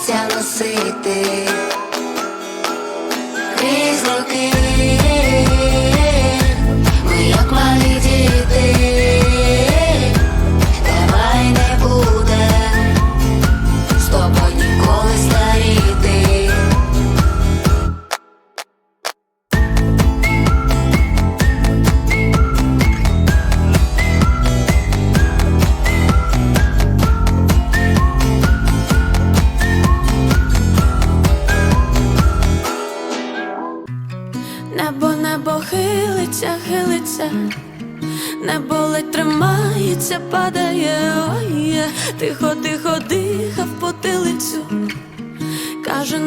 лиця носити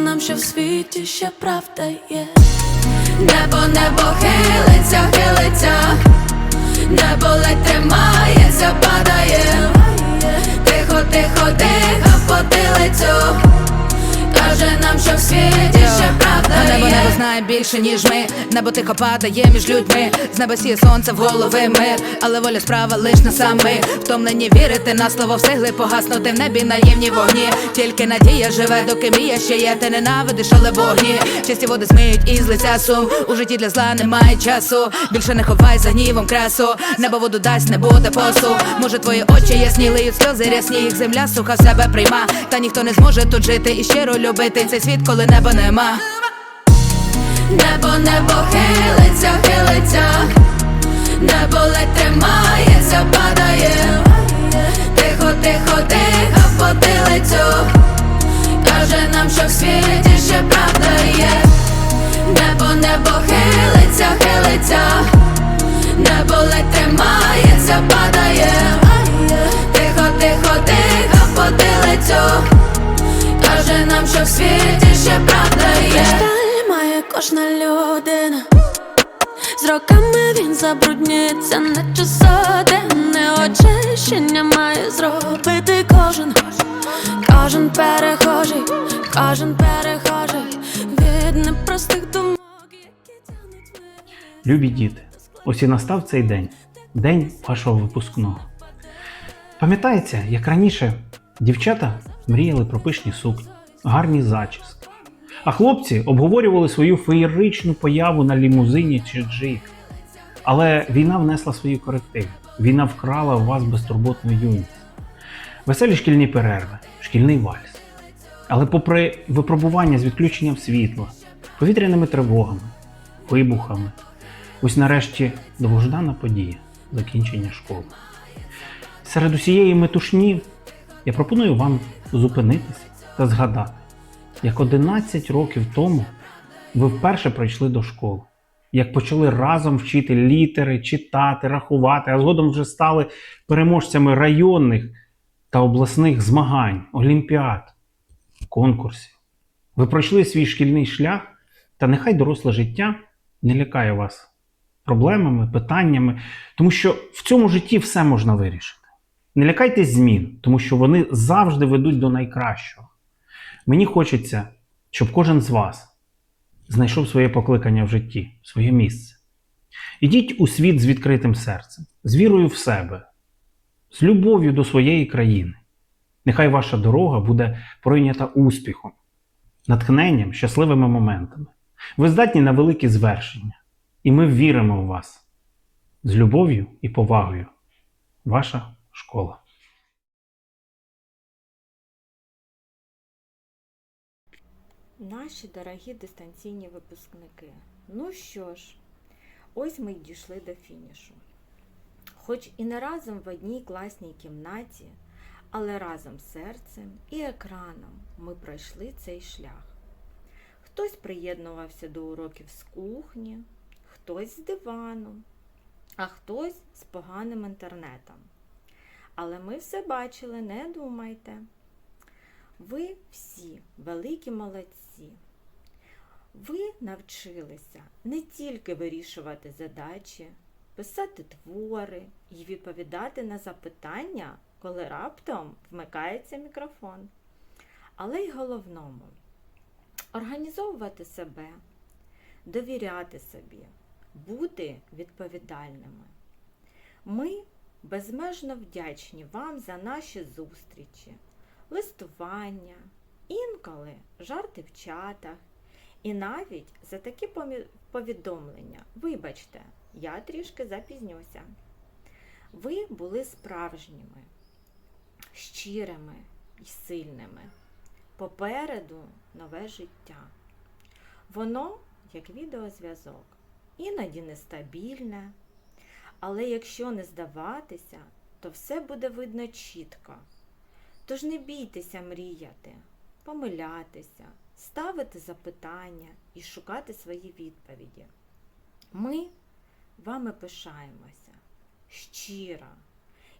нам, що в світі ще правда є. Небо, небо хилиться, хилиться, небо ледь тримається, падає, ой, тихо, тихо, дихав потилицю. Каже нам, що в світі ще правда А небо є. небо знає більше, ніж ми. Небо тихо падає між людьми. З неба сіє сонце в голови мир, але воля справа лиш на сами. Втомлені вірити на слово встигли погаснути в небі наємні вогні. Тільки надія живе, доки мрія ще є. Ти ненавидиш, але вогні. Чисті води змиють із лиця сум. У житті для зла немає часу. Більше не ховай за гнівом красу. Небо воду дасть, не буде посу. Може, твої очі ясні, лиють сльози рясні, їх земля суха в себе прийма. Та ніхто не зможе тут жити і щиро любити цей світ, коли неба нема. Небо, небо хилиться, хилиться, небо ледь тримається, падає, тихо, тихо, дихав потилицю, каже нам, що в світі ще правда є. Небо, небо хилиться, хилиться, небо ледь тримається, падає, тихо, тихо, дихав потилицю, каже нам, що в світі ще правда є. Шталь має кожна людина. З роками він забруднюється, наче сотенне очищення має зробити кожен, кожен перехожий, кожен перехожий від непростих думок, які тягнуть мене. Любі діти, ось і настав цей день, день вашого випускного. Пам'ятається, як раніше дівчата мріяли про пишні сукні, гарні зачіски, а хлопці обговорювали свою феєричну появу на лімузині чи джипі. Але війна внесла свої корективи. Війна вкрала у вас безтурботну юність. Веселі шкільні перерви, шкільний вальс. Але попри випробування з відключенням світла, повітряними тривогами, вибухами, ось нарешті довгождана подія закінчення школи. Серед усієї метушні я пропоную вам зупинитися та згадати, як 11 років тому ви вперше прийшли до школи, як почали разом вчити літери, читати, рахувати, а згодом вже стали переможцями районних та обласних змагань, олімпіад, конкурсів. Ви пройшли свій шкільний шлях, та нехай доросле життя не лякає вас проблемами, питаннями, тому що в цьому житті все можна вирішити. Не лякайтесь змін, тому що вони завжди ведуть до найкращого. Мені хочеться, щоб кожен з вас знайшов своє покликання в житті, своє місце. Ідіть у світ з відкритим серцем, з вірою в себе, з любов'ю до своєї країни. Нехай ваша дорога буде пройнята успіхом, натхненням, щасливими моментами. Ви здатні на великі звершення, і ми віримо в вас з любов'ю і повагою. Ваша школа. Наші дорогі дистанційні випускники. Ну що ж, ось ми й дійшли до фінішу. Хоч і не разом в одній класній кімнаті, але разом з серцем і екраном ми пройшли цей шлях. Хтось приєднувався до уроків з кухні, хтось з дивану, а хтось з поганим інтернетом. Але ми все бачили, не думайте. Ви всі великі молодці. Ви навчилися не тільки вирішувати задачі, писати твори і відповідати на запитання, коли раптом вмикається мікрофон, але й головному організовувати себе, довіряти собі, бути відповідальними. Ми безмежно вдячні вам за наші зустрічі листування, інколи жарти в чатах, і навіть за такі повідомлення. Вибачте, я трішки запізнюся. Ви були справжніми, щирими і сильними. Попереду нове життя. Воно як відеозв'язок, іноді нестабільне, але якщо не здаватися, то все буде видно чітко. Тож не бійтеся мріяти, помилятися, ставити запитання і шукати свої відповіді. Ми вами пишаємося щиро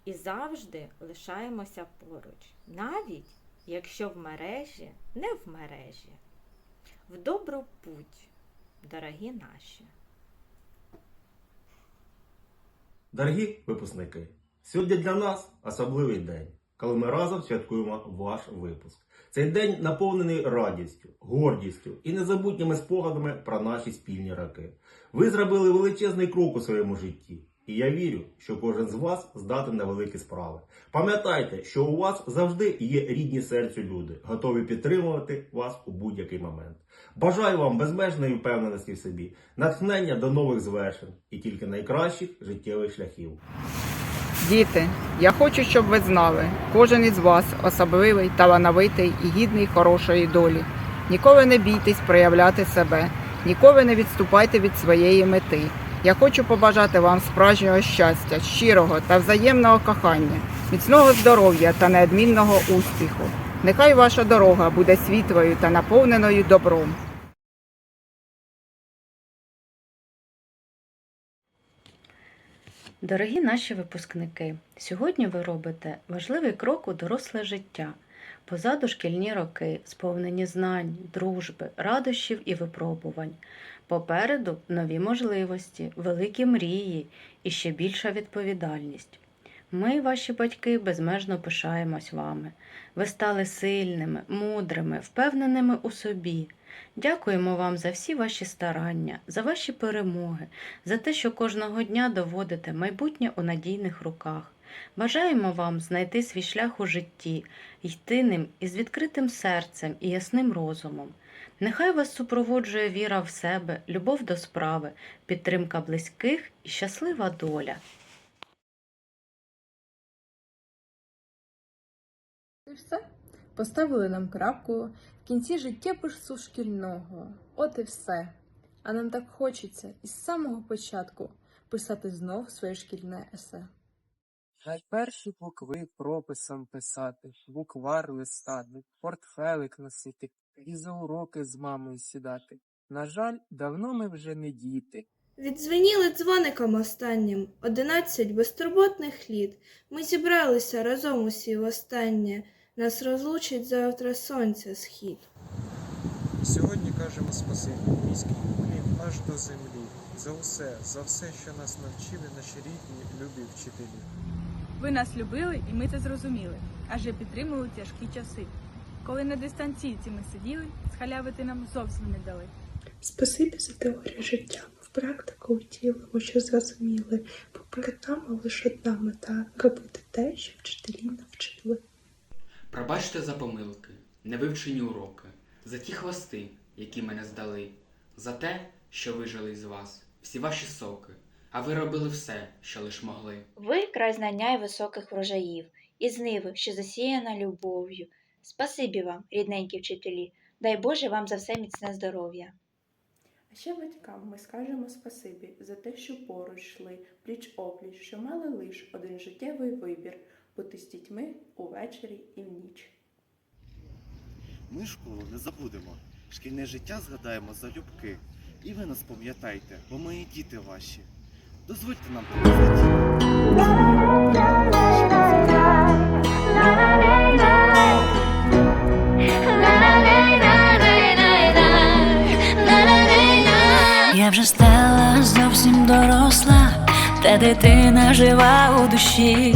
і завжди лишаємося поруч, навіть якщо в мережі не в мережі. В добру путь, дорогі наші! Дорогі випускники, сьогодні для нас особливий день, коли ми разом святкуємо ваш випуск. Цей день наповнений радістю, гордістю і незабутніми спогадами про наші спільні роки. Ви зробили величезний крок у своєму житті, і я вірю, що кожен з вас здатен на великі справи. Пам'ятайте, що у вас завжди є рідні серцю люди, готові підтримувати вас у будь-який момент. Бажаю вам безмежної впевненості в собі, натхнення до нових звершень і тільки найкращих життєвих шляхів. Діти, я хочу, щоб ви знали, кожен із вас особливий, талановитий і гідний хорошої долі. Ніколи не бійтесь проявляти себе, ніколи не відступайте від своєї мети. Я хочу побажати вам справжнього щастя, щирого та взаємного кохання, міцного здоров'я та неодмінного успіху. Нехай ваша дорога буде світлою та наповненою добром. Дорогі наші випускники, сьогодні ви робите важливий крок у доросле життя. Позаду шкільні роки, сповнені знань, дружби, радощів і випробувань. Попереду нові можливості, великі мрії і ще більша відповідальність. Ми, ваші батьки, безмежно пишаємось вами. Ви стали сильними, мудрими, впевненими у собі. Дякуємо вам за всі ваші старання, за ваші перемоги, за те, що кожного дня доводите майбутнє у надійних руках. Бажаємо вам знайти свій шлях у житті, йти ним із відкритим серцем і ясним розумом. Нехай вас супроводжує віра в себе, любов до справи, підтримка близьких і щаслива доля. І все. Поставили нам крапку в кінці життєпису шкільного. От і все. А нам так хочеться із самого початку писати знов своє шкільне есе. Найперші букви прописом писати, буквар листати, портфелик носити, і за уроки з мамою сідати. На жаль, давно ми вже не діти. Відзвеніли дзвоником останнім одинадцять безтурботних літ. Ми зібралися разом усі востаннє. Нас розлучить завтра сонця схід. Сьогодні кажемо спасибі міській кулі аж до землі. За усе, за все, що нас навчили наші рідні, любі вчителі. Ви нас любили, і ми це зрозуміли, адже підтримували тяжкі часи. Коли на дистанційці ми сиділи, схалявити нам зовсім не дали. Спасибі за теорію життя. В практику втілимо, що зрозуміли, бо перед нами лише одна мета робити те, що вчителі навчили. Пробачте за помилки, невивчені уроки, за ті хвости, які мене здали, за те, що вижили з вас, всі ваші соки, а ви робили все, що лиш могли. Ви край знання й високих врожаїв, і зниви, що засіяна любов'ю. Спасибі вам, рідненькі вчителі, дай Боже вам за все міцне здоров'я. А ще батькам ми скажемо спасибі за те, що поруч йшли, пліч опліч, що мали лиш один життєвий вибір бути з дітьми увечері і в ніч. Ми школу не забудемо. Шкільне життя згадаємо залюбки. І ви нас пам'ятайте, бо ми діти ваші. Дозвольте нам показати. Я вже стала зовсім доросла, та дитина жива у душі,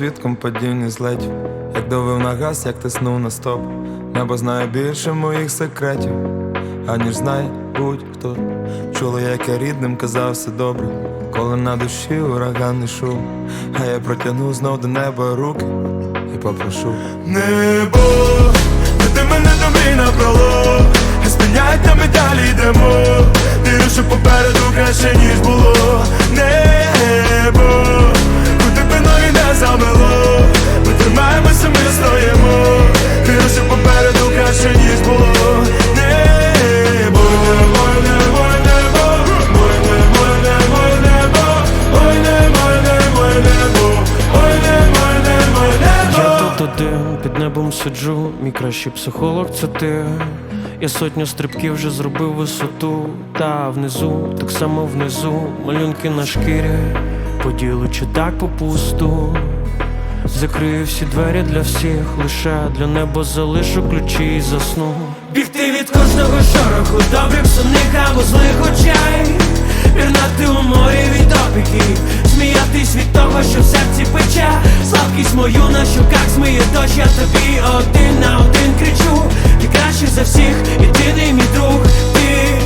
свідком падіння злетів, як довив на газ, як тиснув на стоп. Небо знає більше моїх секретів, аніж знає будь-хто. Чула, як я рідним казав все добре, коли на душі ураганний шум, а я протягну знов до неба руки і попрошу. Небо, веди мене мрій напролом Не спиняйте, ми далі йдемо. Вірю, що попереду краще, ніж було. Небо, не замело Ми тримаємося, ми стоїмо. Вірю, попереду краще, ніж було. Небо, ой, небо, небо. Ой, небо, небо, небо. Ой, небо, небо, небо. Ой, небо, небо, під небом сиджу, мій кращий психолог це ти. Я сотню стрибків вже зробив висоту, та внизу, так само внизу, малюнки на шкірі, поділу чи так попусту. Закрию всі двері для всіх, лише для неба залишу ключі і засну. Бігти від кожного шороху, добрих сумних або злих очей. Пірнати у морі від опіків, сміятись від того, що в серці пече, слабкість мою на щоках змиє дощ, я тобі один на один кричу. ти кращий за всіх, єдиний мій друг, ти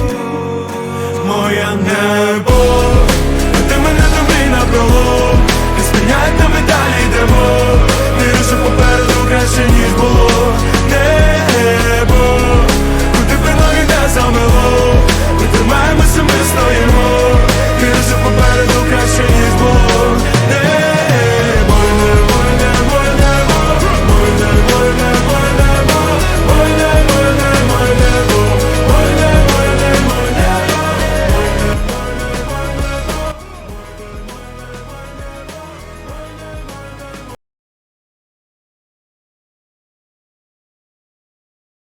моє небо, на пролом і спинять на медалі йдемо, Ти що попереду краще, ніж було. Не